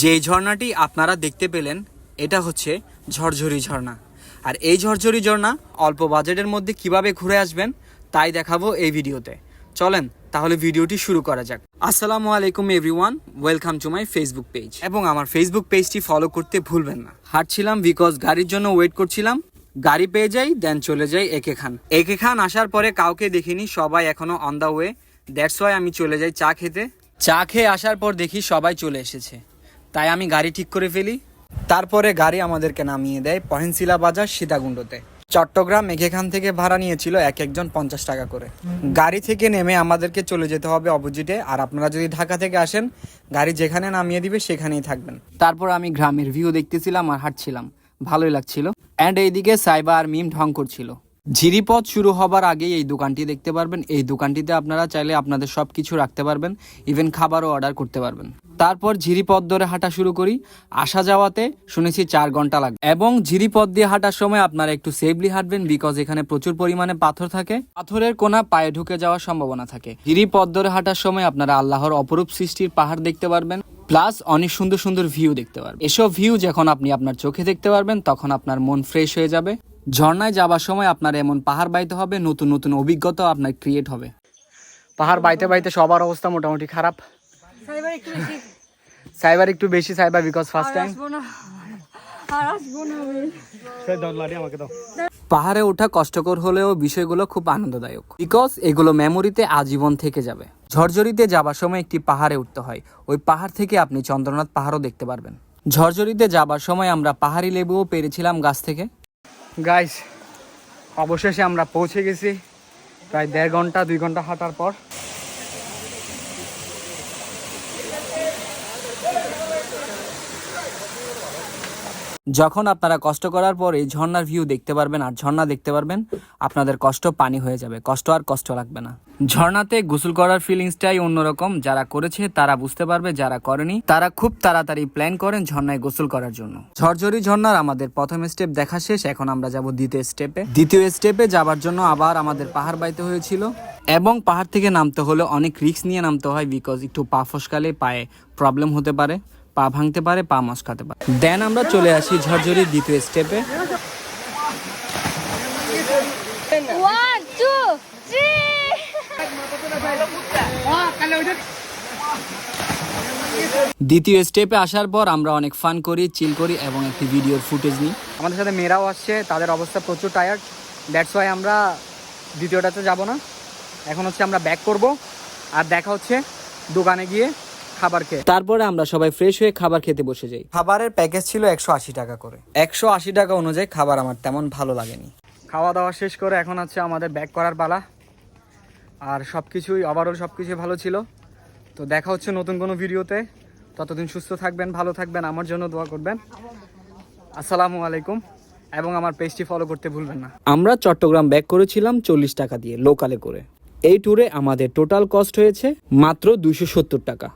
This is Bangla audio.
যে ঝর্ণাটি আপনারা দেখতে পেলেন, এটা হচ্ছে ঝরঝরি ঝর্ণা। আর এই ঝরঝরি ঝর্ণা অল্প বাজেটের মধ্যে কীভাবে ঘুরে আসবেন, তাই দেখাবো এই ভিডিওতে। চলেন, তাহলে ভিডিওটি শুরু করা যাক। আসসালামু আলাইকুম everyone, welcome to my Facebook page. এবং আমার ফেসবুক পেজটি ফলো করতে ভুলবেন না। হাঁটছিলাম বিকজ গাড়ির জন্য ওয়েট করছিলাম। গাড়ি পেয়ে যাই দেন চলে যাই একে খান। একে খান আসার পরে কাউকে দেখিনি, সবাই এখনও on the way that's why আমি চলে যাই চা খেতে। চা খেয়ে আসার পর দেখি সবাই চলে এসেছে। তাই আমি গাড়ি ঠিক করে ফেলি। তারপরে গাড়ি আমাদেরকে নামিয়ে দেয় পহেনশিলা বাজার সীতাকুণ্ডতে। চট্টগ্রাম এখান থেকে ভাড়া নিয়েছিল এক একজন পঞ্চাশ টাকা করে। গাড়ি থেকে নেমে আমাদেরকে চলে যেতে হবে অপোজিটে, আর আপনারা যদি ঢাকা থেকে আসেন, গাড়ি যেখানে নামিয়ে দিবে সেখানেই থাকবেন। তারপর আমি গ্রামের ভিউ দেখতেছিলাম আর হাঁটছিলাম। ভালোই লাগছিল। অ্যান্ড এইদিকে সাইবা আর মিম ঢং করছিল। ঝিরিপথ শুরু হবার আগেই এই দোকানটি দেখতে পারবেন। এই দোকানটিতে আপনারা চাইলে আপনাদের সব কিছু রাখতে পারবেন ইভেন খাবারও অর্ডার করতে পারবেন। তারপর ঝিরিপথ ধরে হাঁটা শুরু করি। আসা যাওয়াতে শুনেছি চার ঘণ্টা লাগবে। এবং ঝিরিপথ দিয়ে হাঁটার সময় আপনারা একটু সেফলি হাঁটবেন বিকজ এখানে প্রচুর পরিমাণে পাথর থাকে। পাথরের কোনা পায়ে ঢুকে যাওয়ার সম্ভাবনা থাকে। ঝিরিপথ ধরে হাঁটার সময় আপনারা আল্লাহর অপরূপ সৃষ্টির পাহাড় দেখতে পারবেন। প্লাস অনেক সুন্দর সুন্দর ভিউ দেখতে পারবেন। এসব ভিউ যখন আপনি আপনার চোখে দেখতে পারবেন, তখন আপনার মন ফ্রেশ হয়ে যাবে। ঝর্ণায় যাবার সময় আপনার এমন পাহাড় বাইতে হবে নতুন নতুন অভিজ্ঞতা আপনার ক্রিয়েট হবে। পাহাড় বাইতে বাইতে সবার অবস্থা মোটামুটি খারাপ। সাইবার একটু বেশি। সাইবার একটু বেশি সাইবার বিকজ ফার্স্ট টাইম আসব না। আর আসব না। আমি পাহাড়ে ওঠা কষ্টকর হলেও বিষয়গুলো খুব আনন্দদায়ক। বিকজ এগুলো মেমোরিতে আজীবন থেকে যাবে। ঝরঝরিতে যাবার সময় একটি পাহাড়ে উঠতে হয়। ওই পাহাড় থেকে আপনি চন্দ্রনাথ পাহাড়ও দেখতে পারবেন। ঝরঝরিতে যাবার সময় আমরা পাহাড়ি লেবুও পেরেছিলাম গাছ থেকে। গাইস অবশেষে আমরা পৌঁছে গেছি। প্রায় দেড় ঘণ্টা দুই ঘণ্টা হাঁটার পর। যখন আপনারা কষ্ট করার পর এই ঝর্ণার ভিউ দেখতে পারবেন আর ঝর্ণা দেখতে পারবেন, আপনাদের কষ্ট পানি হয়ে যাবে। কষ্ট আর কষ্ট লাগবে না। ঝর্ণাতে গোসল করার ফিলিংসটাই অন্যরকম। যারা করেছে, তারা বুঝতে পারবে, যারা করেনি, তারা খুব তাড়াতাড়ি প্ল্যান করেন ঝর্ণায় গোসল করার জন্য। ঝরঝরি ঝর্ণার আমাদের প্রথম স্টেপ দেখা শেষ। এখন আমরা যাব দ্বিতীয় স্টেপে দ্বিতীয় স্টেপে যাবার জন্য আবার আমাদের পাহাড় বাইতে হয়েছিল। এবং পাহাড় থেকে নামতে হলে অনেক রিস্ক নিয়ে নামতে হয় বিকজ একটু পা ফসকালে পায়ে প্রবলেম হতে পারে। পা ভাঙতে পারে পা মস্কাতে পারে। দেন আমরা চলে আসি ঝরঝরির দ্বিতীয় স্টেপে ওয়ান টু থ্রি দ্বিতীয় স্টেপে আসার পর আমরা অনেক ফান করি চিল করি এবং একটি ভিডিওর ফুটেজ নিই। আমাদের সাথে মেয়েরাও আসছে তাদের অবস্থা প্রচুর টায়ার্ড দ্যাটস ওয়াই আমরা দ্বিতীয়টাতে যাব না। এখন হচ্ছে আমরা ব্যাক করব। আর দেখা হচ্ছে দোকানে গিয়ে খাবার খেয়ে। তারপরে আমরা সবাই ফ্রেশ হয়ে খাবার খেতে বসে যাই। খাবারের প্যাকেজ ছিল একশো আশি টাকা করে। একশো আশি টাকা অনুযায়ী খাবার আমার তেমন ভালো লাগেনি। খাওয়া দাওয়া শেষ করে এখন হচ্ছে আমাদের ব্যাক করার পালা। আর সব কিছুই ওভারঅল সব কিছুই ভালো ছিল। তো দেখা হচ্ছে নতুন কোনো ভিডিওতে। ততদিন সুস্থ থাকবেন ভালো থাকবেন আমার জন্য দোয়া করবেন। আসসালামু আলাইকুম এবং আমার পেজটি ফলো করতে ভুলবেন না। আমরা চট্টগ্রাম ব্যাক করেছিলাম চল্লিশ টাকা দিয়ে লোকালে করে। এই ট্যুরে আমাদের টোটাল কস্ট হয়েছে মাত্র দুইশো সত্তর টাকা।